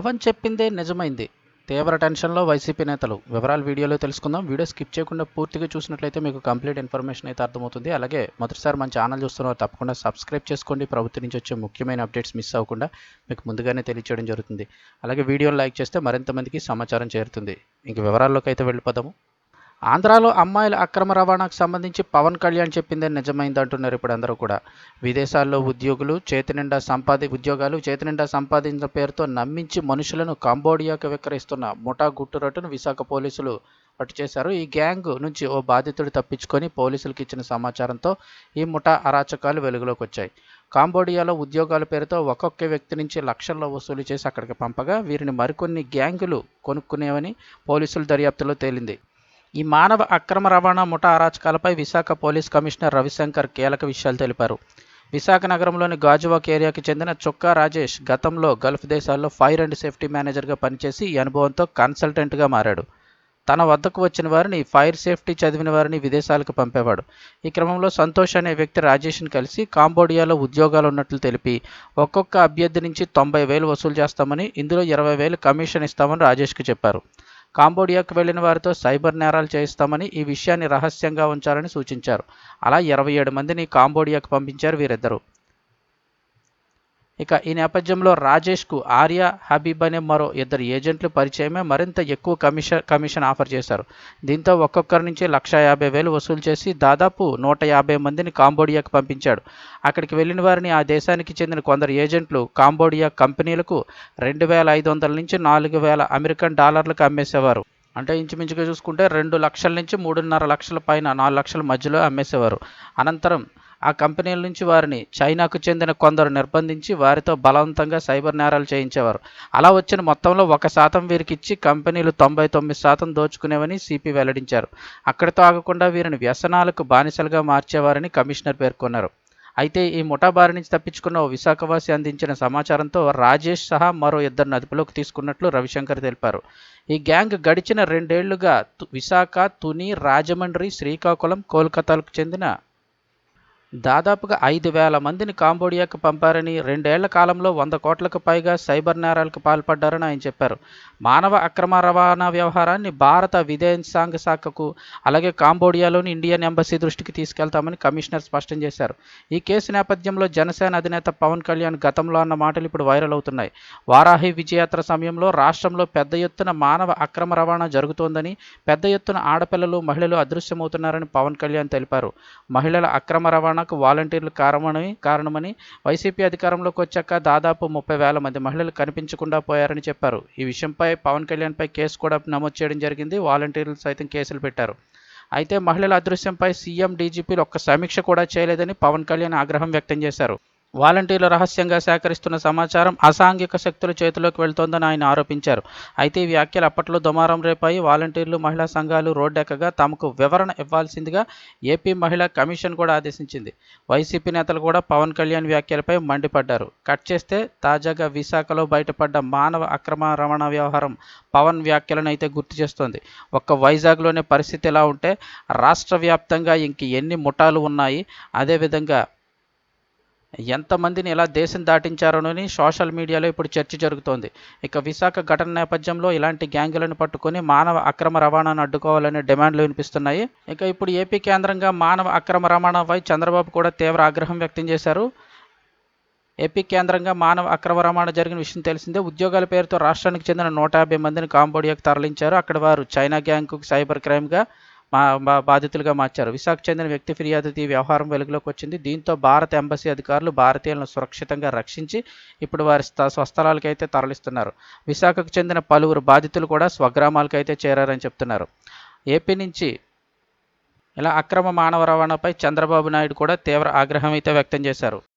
పవన్ చెప్పిందే నిజమైంది. తీవ్ర టెన్షన్లో వైసీపీ నేతలు. వివరాలు వీడియోలో తెలుసుకుందాం. వీడియో స్కిప్ చేయకుండా పూర్తిగా చూసినట్లయితే మీకు కంప్లీట్ ఇన్ఫర్మేషన్ అయితే అర్థమవుతుంది. అలాగే మొదటిసారి మన ఛానల్ చూస్తున్నారు తప్పకుండా సబ్స్క్రైబ్ చేసుకోండి. ప్రభుత్వం నుంచి వచ్చే ముఖ్యమైన అప్డేట్స్ మిస్ అవ్వకుండా మీకు ముందుగానే తెలియచేయడం జరుగుతుంది. అలాగే వీడియోని లైక్ చేస్తే మరింత మందికి సమాచారం చేరుతుంది. ఇంక వివరాల్లోకి అయితే వెళ్ళిపోదాము. ఆంధ్రాలో అమ్మాయిల అక్రమ రవాణాకు సంబంధించి పవన్ కళ్యాణ్ చెప్పిందే నిజమైంది అంటున్నారు ఇప్పుడు అందరూ కూడా. విదేశాల్లో ఉద్యోగులు చేతినిండా సంపాది ఉద్యోగాలు చేతినిండా సంపాదించిన పేరుతో నమ్మించి మనుషులను కాంబోడియాకు విక్రయిస్తున్న ముఠా గుట్టురటును విశాఖ పోలీసులు అటు చేశారు. ఈ గ్యాంగ్ నుంచి ఓ బాధితుడు తప్పించుకొని పోలీసులకు ఇచ్చిన సమాచారంతో ఈ ముఠా అరాచకాలు వెలుగులోకి వచ్చాయి. కాంబోడియాలో ఉద్యోగాల పేరుతో ఒక్కొక్క వ్యక్తి నుంచి లక్షల్లో వసూలు చేసి అక్కడికి పంపగా వీరిని మరికొన్ని గ్యాంగులు కొనుక్కునేవని పోలీసుల దర్యాప్తులో తేలింది. ఈ మానవ అక్రమ రవాణా ముఠా అరాచకాలపై విశాఖ పోలీస్ కమిషనర్ రవిశంకర్ కీలక విషయాలు తెలిపారు. విశాఖ నగరంలోని గాజువాక్ ఏరియాకి చెందిన చొక్కా రాజేష్ గతంలో గల్ఫ్ దేశాల్లో ఫైర్ అండ్ సేఫ్టీ మేనేజర్గా పనిచేసి ఈ అనుభవంతో కన్సల్టెంట్గా మారాడు. తన వద్దకు వచ్చిన వారిని ఫైర్ సేఫ్టీ చదివిన వారిని విదేశాలకు పంపేవాడు. ఈ క్రమంలో సంతోష్ అనే వ్యక్తి రాజేష్ని కలిసి కాంబోడియాలో ఉద్యోగాలు ఉన్నట్లు తెలిపి ఒక్కొక్క అభ్యర్థి నుంచి తొంభై వేలు వసూలు చేస్తామని ఇందులో ఇరవై వేలు కమిషన్ ఇస్తామని రాజేష్కి చెప్పారు. కాంబోడియాకు వెళ్ళిన వారితో సైబర్ నేరాలు చేయిస్తామని ఈ విషయాన్ని రహస్యంగా ఉంచాలని సూచించారు. అలా ఇరవై ఏడు మందిని కాంబోడియాకు పంపించారు వీరిద్దరూ. ఇక ఈ నేపథ్యంలో రాజేష్కు ఆర్య హబీబ్ అనే మరో ఇద్దరు ఏజెంట్లు పరిచయమే మరింత ఎక్కువ కమిషన్ కమిషన్ ఆఫర్ చేశారు. దీంతో ఒక్కొక్కరి నుంచి లక్ష యాభై వేలు వసూలు చేసి దాదాపు నూట యాభై మందిని కాంబోడియాకు పంపించాడు. అక్కడికి వెళ్ళిన వారిని ఆ దేశానికి చెందిన కొందరు ఏజెంట్లు కాంబోడియా కంపెనీలకు రెండు వేల ఐదు వందల నుంచి నాలుగు వేల అమెరికన్ డాలర్లకు అమ్మేసేవారు. అంటే ఇంచుమించుగా చూసుకుంటే రెండు లక్షల నుంచి మూడున్నర లక్షల పైన నాలుగు లక్షల మధ్యలో అమ్మేసేవారు. అనంతరం ఆ కంపెనీల నుంచి వారిని చైనాకు చెందిన కొందరు నిర్బంధించి వారితో బలవంతంగా సైబర్ నేరాలు చేయించేవారు. అలా వచ్చిన మొత్తంలో ఒక శాతం వీరికి ఇచ్చి కంపెనీలు తొంభై తొమ్మిది శాతం దోచుకునేవని సిపి వెల్లడించారు. అక్కడితో ఆగకుండా వీరిని వ్యసనాలకు బానిసలుగా మార్చేవారని కమిషనర్ పేర్కొన్నారు. అయితే ఈ ముఠా బారి నుంచి తప్పించుకున్న ఓ విశాఖవాసి అందించిన సమాచారంతో రాజేష్ సహా మరో ఇద్దరిని అదుపులోకి తీసుకున్నట్లు రవిశంకర్ తెలిపారు. ఈ గ్యాంగ్ గడిచిన రెండేళ్ళుగా విశాఖ తుని రాజమండ్రి శ్రీకాకుళం కోల్కతాలకు చెందిన దాదాపుగా ఐదు వేల మందిని కాంబోడియాకు పంపారని రెండేళ్ళ కాలంలో వంద కోట్లకు పైగా సైబర్ నేరాలకు పాల్పడ్డారని ఆయన చెప్పారు. మానవ అక్రమ రవాణా వ్యవహారాన్ని భారత విదేశాంగ శాఖకు అలాగే కాంబోడియాలోని ఇండియన్ ఎంబసీ దృష్టికి తీసుకెళ్తామని కమిషనర్ స్పష్టం చేశారు. ఈ కేసు నేపథ్యంలో జనసేన అధినేత పవన్ కళ్యాణ్ గతంలో అన్న మాటలు ఇప్పుడు వైరల్ అవుతున్నాయి. వారాహి విజయయాత్ర సమయంలో రాష్ట్రంలో పెద్ద ఎత్తున మానవ అక్రమ రవాణా జరుగుతోందని పెద్ద ఎత్తున ఆడపిల్లలు మహిళలు అదృశ్యమవుతున్నారని పవన్ కళ్యాణ్ తెలిపారు. మహిళల అక్రమ రవాణా రవాణాకు వాలంటీర్లు కారణమని కారణమని వైసీపీ అధికారంలోకి వచ్చాక దాదాపు ముప్పై వేల మంది మహిళలు కనిపించకుండా పోయారని చెప్పారు. ఈ విషయంపై పవన్ కళ్యాణ్పై కేసు కూడా నమోదు చేయడం జరిగింది. వాలంటీర్లు సైతం కేసులు పెట్టారు. అయితే మహిళల అదృశ్యంపై సీఎం డీజీపీలు ఒక్క సమీక్ష కూడా చేయలేదని పవన్ కళ్యాణ్ ఆగ్రహం వ్యక్తం చేశారు. వాలంటీర్లు రహస్యంగా సేకరిస్తున్న సమాచారం అసాంఘిక శక్తుల చేతిలోకి వెళ్తోందని ఆయన ఆరోపించారు. అయితే ఈ వ్యాఖ్యలు అప్పట్లో దుమారం రేపాయి. వాలంటీర్లు మహిళా సంఘాలు రోడ్డెక్కగా తమకు వివరణ ఇవ్వాల్సిందిగా ఏపీ మహిళా కమిషన్ కూడా ఆదేశించింది. వైసీపీ నేతలు కూడా పవన్ కళ్యాణ్ వ్యాఖ్యలపై మండిపడ్డారు. కట్ చేస్తే తాజాగా విశాఖలో బయటపడ్డ మానవ అక్రమ రవాణా వ్యవహారం పవన్ వ్యాఖ్యలను అయితే గుర్తు చేస్తోంది. ఒక్క వైజాగ్లోనే పరిస్థితి ఎలా ఉంటే రాష్ట్ర వ్యాప్తంగా ఇంక ఎన్ని ముఠాలు ఉన్నాయి. అదేవిధంగా ఎంతమందిని ఎలా దేశం దాటించారోనని సోషల్ మీడియాలో ఇప్పుడు చర్చ జరుగుతోంది. ఇక విశాఖ ఘటన నేపథ్యంలో ఇలాంటి గ్యాంగులను పట్టుకొని మానవ అక్రమ రవాణాను అడ్డుకోవాలనే డిమాండ్లు వినిపిస్తున్నాయి. ఇక ఇప్పుడు ఏపీ కేంద్రంగా మానవ అక్రమ రవాణాపై చంద్రబాబు కూడా తీవ్ర ఆగ్రహం వ్యక్తం చేశారు. ఏపీ కేంద్రంగా మానవ అక్రమ రవాణా జరిగిన విషయం తెలిసిందే. ఉద్యోగాల పేరుతో రాష్ట్రానికి చెందిన నూట యాభై మందిని కాంబోడియాకు తరలించారు. అక్కడ వారు చైనా గ్యాంగ్కు సైబర్ క్రైమ్గా మా బాధితులుగా మార్చారు. విశాఖ చెందిన వ్యక్తి ఫిర్యాదు ఈ వ్యవహారం వెలుగులోకి వచ్చింది. దీంతో భారత ఎంబసీ అధికారులు భారతీయులను సురక్షితంగా రక్షించి ఇప్పుడు వారి స్వస్థలాలకైతే తరలిస్తున్నారు. విశాఖకు చెందిన పలువురు బాధితులు కూడా స్వగ్రామాలకైతే చేరారని చెప్తున్నారు. ఏపీ నుంచి ఇలా అక్రమ మానవ రవాణాపై చంద్రబాబు నాయుడు కూడా తీవ్ర ఆగ్రహం అయితే వ్యక్తం చేశారు.